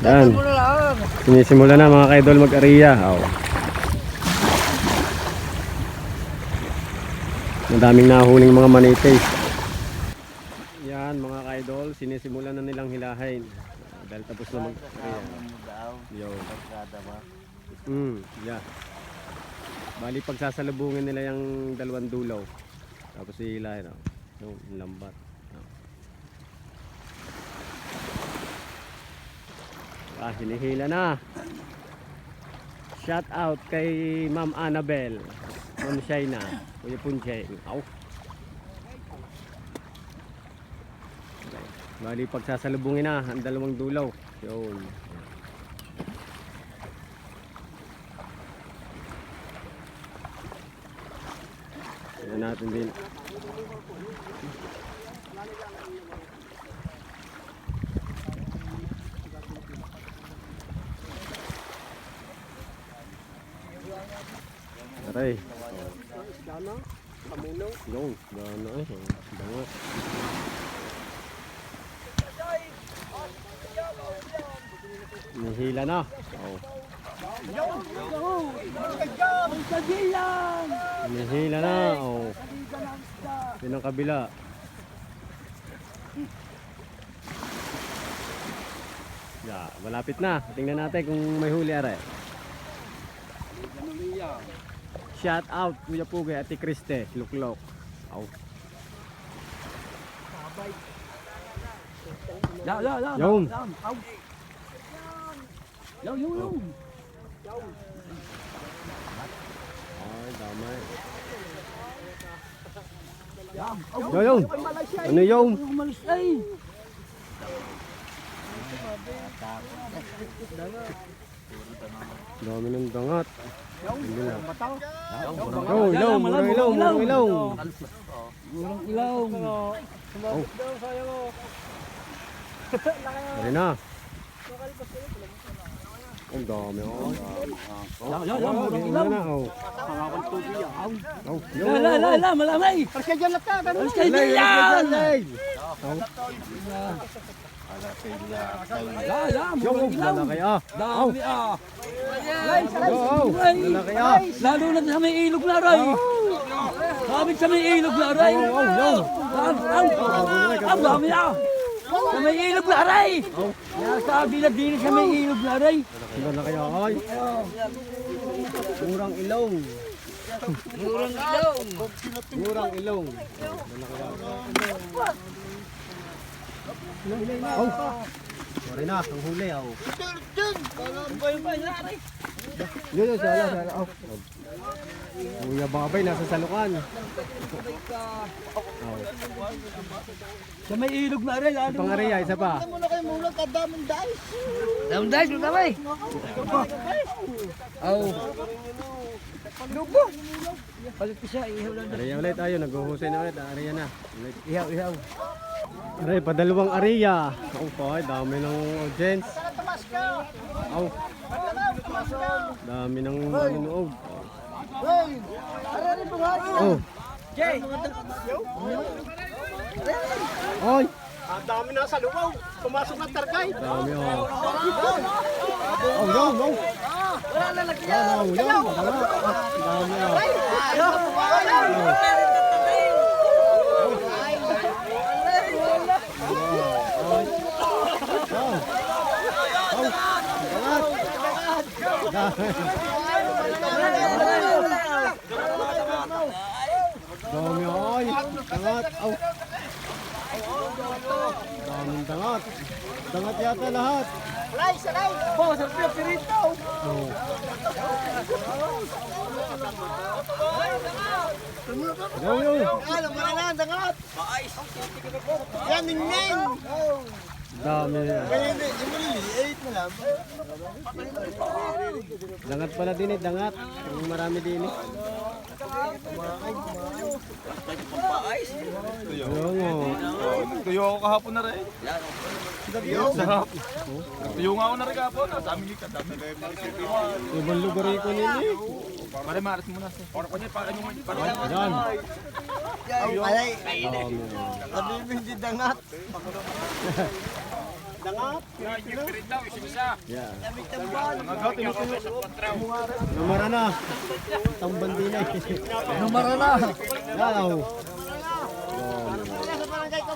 Yan. Sinisimula na mga kaidol mag-ariya. Oh. Madaming nahuling mga manites. Yan mga kaidol, sinisimula na nilang hilahin. Ah, dahil tapos na mag-ariya. daw. Yo. Mm, yeah. Bali pagsasalubungin nila yung dalawang dulaw. Tapos hihilahin. Oh. Yung lambat. Oh. Ah, hinihila na. Shout out kay Ma'am Annabel. Ma'am Shaina. Kuya Puncheng. Aw. Bali pagsasalubungin na ang dalawang dulaw. Yun. Tignan natin din. Aray. Dana? Kamuno? Yung, gano eh. Bangot. Nihila na. Oh. Nihila na. Oh. Yun ang kabila. Yeah, malapit na. Tingnan natin kung may huli are. Shout out Kuya Pugi at Kriste, Luklok. Aw. Ya, ya, ya. Yung. Yo, yo, yo. Ay, damay. Yo, yung. Ano yung? Umalis ay. Dami ng dangat. Hindi na. Oh, ilaw, murang ilaw, murang ilaw. Murang ilaw. Dari na. Ang dami oh. Ya, ya. Murang Ilaw ilaw. oh. Oh, la, la, la. Malamay. Alis ka dyan lang ka. Alis ka Murang lalaki ah. Ah. Oh, ah. Lalo na sa may ilog na ray. Sabit sa may ilog na ray. Oh, oh. Ang, dami ah. Sa may ilog na ray. Nasabi na din sa may ilog na ray. Lalaki ah. Ay. Murang ilong. Murang ilaw. Murang ilong. Oh. Sorry na, ang huli oh. Yun, yun, sala, sala. Oh. Kuya Babay, nasa salukan. Oh. Sa may ilog na ray. Lalo. Pangariya, isa pa. Damn guys, magkamay. Oh. Lubo. Palit ko siya, ihaw lang. Ariya ulit tayo, naghuhusay na ulit. Ariya na. Ihaw, ihaw. Aray, padalawang ariya. Oh, ay, dami ng audience. Oh. Dami ng manonood. Oh. Jay. Oy, Ang dami na sa luwaw. Pumasok na targay. dami oh. Oh, yo, yo. Wala na. Ah, Dami oh. Dami oy. Dangat. Oh. Daming dangat. Dangat yata lahat. Po, sa piyok si Rito. Oh. Yo, yo. Ano mo na lang, dangat. Yan, ningning. Dami. Kaya hindi, yung maliliit na lang. Dangat pala din eh, dangat. Ang marami din eh. Ayun oh. Tuyo ako kahapon na rin. Sarap. Tuyo nga ako na rin kahapon. Ang dami ka, dami. Ibang lugar ko nini. Pare, maras mo na. Para ko niya, para nyo para Yan. Alay, Dami. sabi mo hindi dangat. Dangat. Yeah. Numara na. Tamban din eh. Numara na. Kaya sa barangay ko